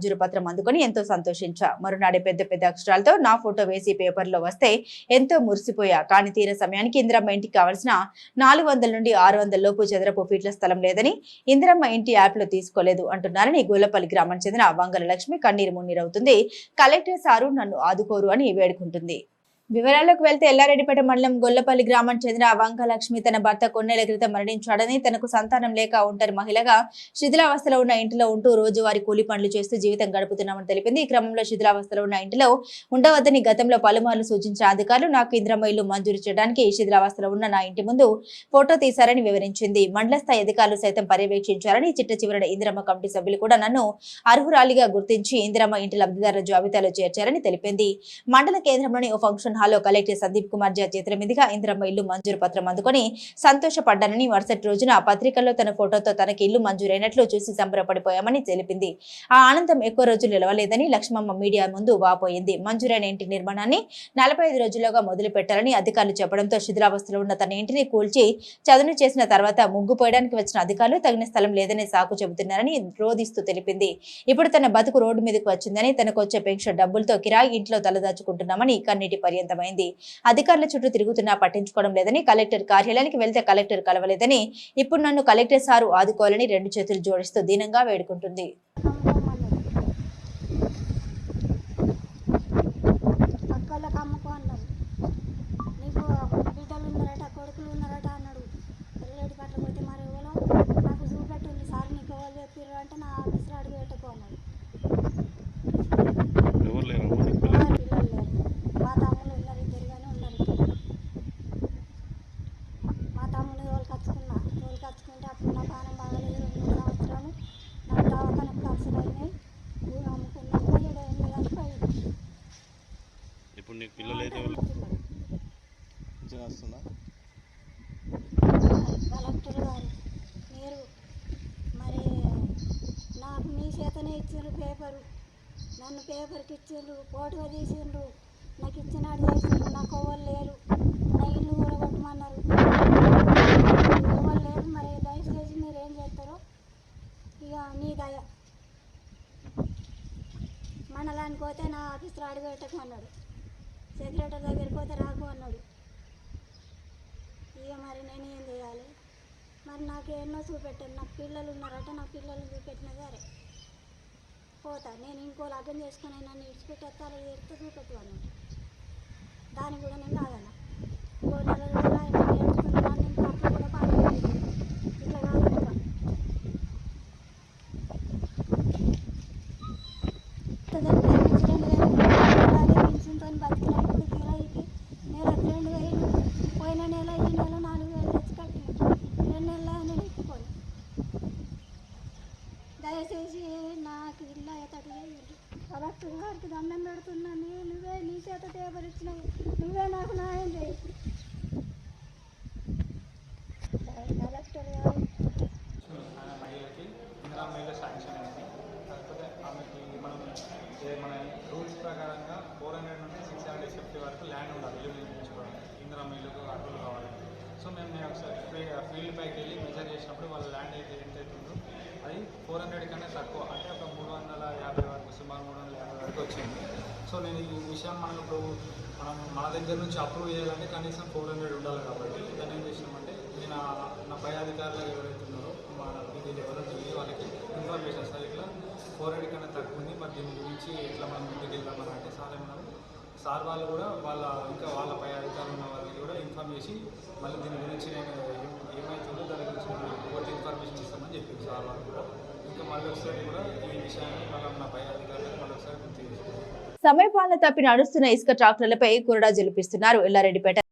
మంజూరుపత్రం అందుకొని ఎంతో సంతోషించా. మరునాడే పెద్ద పెద్ద అక్షరాలతో నా ఫోటో వేసి పేపర్లో వస్తే ఎంతో మురిసిపోయా. కానీ తీర సమయానికి ఇందిరమ్మ ఇంటికి కావలసిన నాలుగు వందల నుండి ఆరు వందల లోపు చదరపు ఫీట్ల స్థలం లేదని ఇందిరమ్మ ఇంటి యాప్లో తీసుకోలేదు అంటున్నారని గోలపల్లి గ్రామానికి చెందిన వంగల లక్ష్మి కన్నీరు మున్నీరవుతుంది. కలెక్టర్ సారు నన్ను ఆదుకోరు అని వేడుకుంటుంది. వివరాలకు వెళ్తే ఎల్లారెడ్డిపేట మండలం గొల్లపల్లి గ్రామానికి చెందిన వంక లక్ష్మి తన భర్త కొన్నేళ్ళ క్రితం మరణించాడని తనకు సంతానం లేక ఒంటరి మహిళగా శిథిలావస్థలో ఉన్న ఇంటిలో ఉంటూ రోజువారీ కూలి పనులు చేస్తూ జీవితం గడుపుతున్నామని తెలిపింది. ఈ క్రమంలో శిథిలావస్థలో ఉన్న ఇంటిలో ఉండవద్దని గతంలో పలుమార్లు సూచించిన అధికారులు నాకు ఇంద్రమ ఇల్లు మంజూరు చేయడానికి శిథిలావస్థలో ఉన్న నా ఇంటి ముందు ఫోటో తీశారని వివరించింది. మండల స్థాయి అధికారులు సైతం పర్యవేక్షించారని చిట్ట చివరన ఇందిరమ్మ కమిటీ సభ్యులు కూడా నన్ను అర్హురాలిగా గుర్తించి ఇందిరమ్మ ఇంటి లబ్ధిదారుల జాబితాలో చేర్చారని తెలిపింది. మండల కేంద్రంలోని ఓ ఫంక్షన్ హాల్లో కలెక్టర్ సందీప్ కుమార్ జా చేతుల మీదుగా ఇందిరమ్మ ఇల్లు మంజూరు పత్రం అందుకొని సంతోషపడ్డానని మరుసటి రోజున పత్రికల్లో తన ఫోటోతో తనకి ఇల్లు మంజూరైనట్లు చూసి సంబరపడిపోయామని తెలిపింది. ఆ ఆనందం ఎక్కువ రోజులు నిలవలేదని లక్ష్మమ్మ మీడియా ముందు వాపోయింది. మంజూరైన ఇంటి నిర్మాణాన్ని నలభై ఐదు రోజుల్లోగా మొదలు పెట్టాలని అధికారులు చెప్పడంతో శిథిలావస్థలో ఉన్న తన ఇంటిని కూల్చి చదును చేసిన తర్వాత ముగ్గు పోయడానికి వచ్చిన అధికారులు తగిన స్థలం లేదని సాకు చెబుతున్నారని రోధిస్తూ తెలిపింది. ఇప్పుడు తన బతుకు రోడ్డు మీదకు వచ్చిందని తనకు వచ్చే పెన్షన్ డబ్బులతో కిరాయి ఇంట్లో తలదాచుకుంటున్నామని కన్నీటి పర్యంతమైంది అధికారుల చుట్టూ తిరుగుతున్నా పట్టించుకోవడం లేదని కలెక్టర్ కార్యాలయానికి వెళ్తే కలెక్టర్ కలవలేదని ఇప్పుడు నన్ను కలెక్టర్ సారు ఆదుకోవాలని రెండు చేతులు జోడిస్తూ దీనంగా వేడుకుంటుంది అక్కలకు అమ్మకు అన్నారు నీకు బిడ్డలు ఉన్నారట కొడుకులు ఉన్నారట అన్నాడు పిల్లడి పట్ల పోతే మరి ఎవరో నాకు చూపెట్టుంది సార్ నీకు ఎవరు చెప్పారు అంటే నా ఆఫీస్లో అడిగి పెట్టుకో అన్నాడు ఎవరు లేరు అమ్మ నీకు పిల్లలు? ఎవరు పిల్లలు లేరు మా తమ్ముళ్ళు ఉన్నారు ఇద్దరు కానీ ఉన్నారు ఇక్కడ మా తమ్ముడు తోలు కచ్చుకున్నా తోలు కచ్చుకుంటే అప్పుడు నా పానం బాగలేదు రెండు మూడు సంవత్సరాలు నాకు దవాఖానకు ఖర్చులు అయినాయి భూమి అమ్ముకున్నాక ఏడు ఎనిమిది దాకా పోయింది ఇప్పుడు నీకు పిల్లలు అయితే మంచిగా వస్తుందా కలెక్టర్ గారు మీరు మరి నాకు మీ చేతనే ఇచ్చిండ్రు పేపరు. నన్ను పేపర్కి ఇచ్చిండ్రు ఫోటో తీసిండ్రు నాకు ఇచ్చినాడు చేసిండ్రు నాకు ఎవరు లేరు నా ఇల్లు కూడగొట్టమన్నారు ఎవరు లేరు మరి దయచేసి మీరు ఏం చేస్తారో ఇక నీ దయ మనలానికి పోతే నా ఆఫీస్లో అడుగు పెట్టకమన్నాడు సెక్రటరీ దగ్గరికి పోతే రాకు అన్నాడు. ఇక మరి నేను ఏం చేయాలి? మరి నాకు ఎన్నో చూపెట్టాను నాకు పిల్లలు ఉన్నారట నా పిల్లలు చూపెట్టిన సరే. పోతా. నేను ఇంకో లగ్గం చేసుకుని నన్ను ఇడిచిపెట్టేస్తా అలా చూపెట్టు అన్నాడు. దాన్ని కూడా నేను కాదన్న ఇంకో నెల రోజులు ఆయన అట్లా కూడా ఇట్లా కాదు రెండు వేలు పింఛన్తో బతికినా ఇప్పుడు కిరాయికి నెలకు రెండు వేలు పోయిన నెల ఈ నెల నాలుగు వేలు తెచ్చి కట్టిన రెండు నెలలు నేను ఎత్తుకోను దయచేసి నాకు ఇల్లు అయ్యేటట్టు చేయండి కలెక్టర్ గారికి దండం పెడుతున్నాను నువ్వే నీ చేత పేపర్ నువ్వే నాకు న్యాయం చేయి కలెక్టర్ గారు ఆయన మహిళకి ఇందిరా మహిళ శాంక్షన్ అయింది కాకపోతే ఆమెకి మనం మన రూల్స్ ప్రకారంగా ఫోర్ హండ్రెడ్ నుండి సిక్స్ హండ్రెడ్ ఫిఫ్టీ వరకు ల్యాండ్ ఉండాలి ఇల్లు నిర్మించుకోవడానికి ఇందిరా మహిళకు అర్హులు కావాలి. సో మేము నేను ఒకసారి ఫీల్డ్ పైకి వెళ్ళి మెజర్ చేసినప్పుడు వాళ్ళ ల్యాండ్ అయితే ఎంత అవుతుందో అది ఫోర్ హండ్రెడ్ కన్నా తక్కువ. అంటే ఒక మూడు వందల యాభై వరకు సుమారు మూడు వందల యాభై వరకు వచ్చింది. సో నేను ఈ విషయం మనం ఇప్పుడు మనం మన దగ్గర నుంచి అప్రూవ్ చేయాలంటే కనీసం ఫోర్ హండ్రెడ్ ఉండాలి కాబట్టి దాన్ని ఏం చేసినామంటే నేను నా పై అధికారులు ఎవరైతే ఉన్నారో మా ఇది ఎవరైతే వాళ్ళకి ఇన్ఫర్మేషన్ సార్ ఇట్లా ఫోర్ హండ్రెడ్ కన్నా తక్కువ ఉంది. మరి దీని గురించి ఎట్లా మనం ముందుకు వెళ్దామని అంటే సార్ ఏమన్నారు? సార్ వాళ్ళు కూడా వాళ్ళ ఇంకా వాళ్ళ పై అధికారులు ఉన్న వాళ్ళకి కూడా ఇన్ఫార్మ్ చేసి మళ్ళీ దీని గురించి నేను ఏమైతుందో దాని గురించి నేను పూర్తి ఇన్ఫర్మేషన్ ఇస్తామని చెప్పింది సార్ వాళ్ళు కూడా. ఇంకా మళ్ళీ ఒకసారి కూడా ఈ విషయాన్ని మళ్ళీ నా పై సమయపాలన తప్పి నడుస్తున్న ఇసుక ట్రాక్టర్లపై కురడా జలిపిస్తున్నారు ఎల్లారెడ్డిపేట